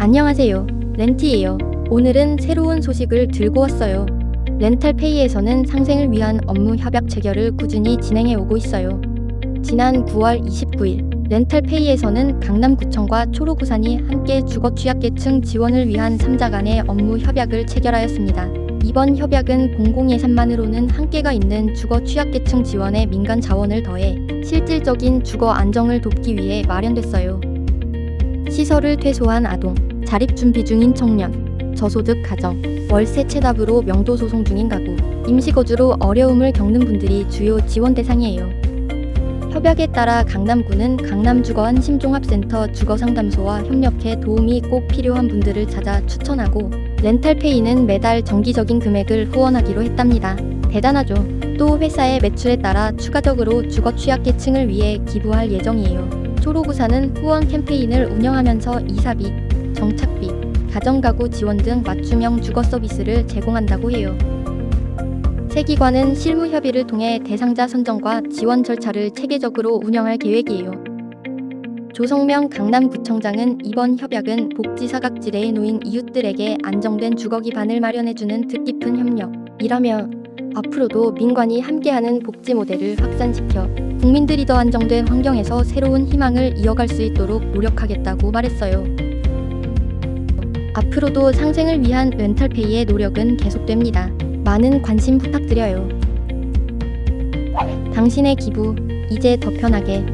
안녕하세요. 렌티예요. 오늘은 새로운 소식을 들고 왔어요. 렌탈페이에서는 상생을 위한 업무 협약 체결을 꾸준히 진행해 오고 있어요. 지난 9월 29일 렌탈페이에서는 강남구청과 초록우산이 함께 주거 취약계층 지원을 위한 3자 간의 업무 협약을 체결하였습니다. 이번 협약은 공공 예산만으로는 한계가 있는 주거 취약계층 지원에 민간 자원을 더해 실질적인 주거 안정을 돕기 위해 마련됐어요. 시설을 퇴소한 아동, 자립 준비 중인 청년, 저소득 가정, 월세 채납으로 명도 소송 중인 가구, 임시거주로 어려움을 겪는 분들이 주요 지원 대상이에요. 협약에 따라 강남구는 강남주거한 심종합센터 주거상담소와 협력해 도움이 꼭 필요한 분들을 찾아 추천하고 렌탈페이는 매달 정기적인 금액을 후원하기로 했답니다. 대단하죠. 또 회사의 매출에 따라 추가적으로 주거 취약계층을 위해 기부할 예정이에요. 초록우사는 후원 캠페인을 운영하면서 이사비, 정착비, 가정가구 지원 등 맞춤형 주거 서비스를 제공한다고 해요. 세 기관은 실무 협의를 통해 대상자 선정과 지원 절차를 체계적으로 운영할 계획이에요. 조성명 강남구청장은 이번 협약은 복지 사각지대에 놓인 이웃들에게 안정된 주거 기반을 마련해주는 뜻깊은 협력이라며 앞으로도 민관이 함께하는 복지 모델을 확산시켜 국민들이 더 안정된 환경에서 새로운 희망을 이어갈 수 있도록 노력하겠다고 말했어요. 앞으로도 상생을 위한 렌탈페이의 노력은 계속됩니다. 많은 관심 부탁드려요. 당신의 기부, 이제 더 편하게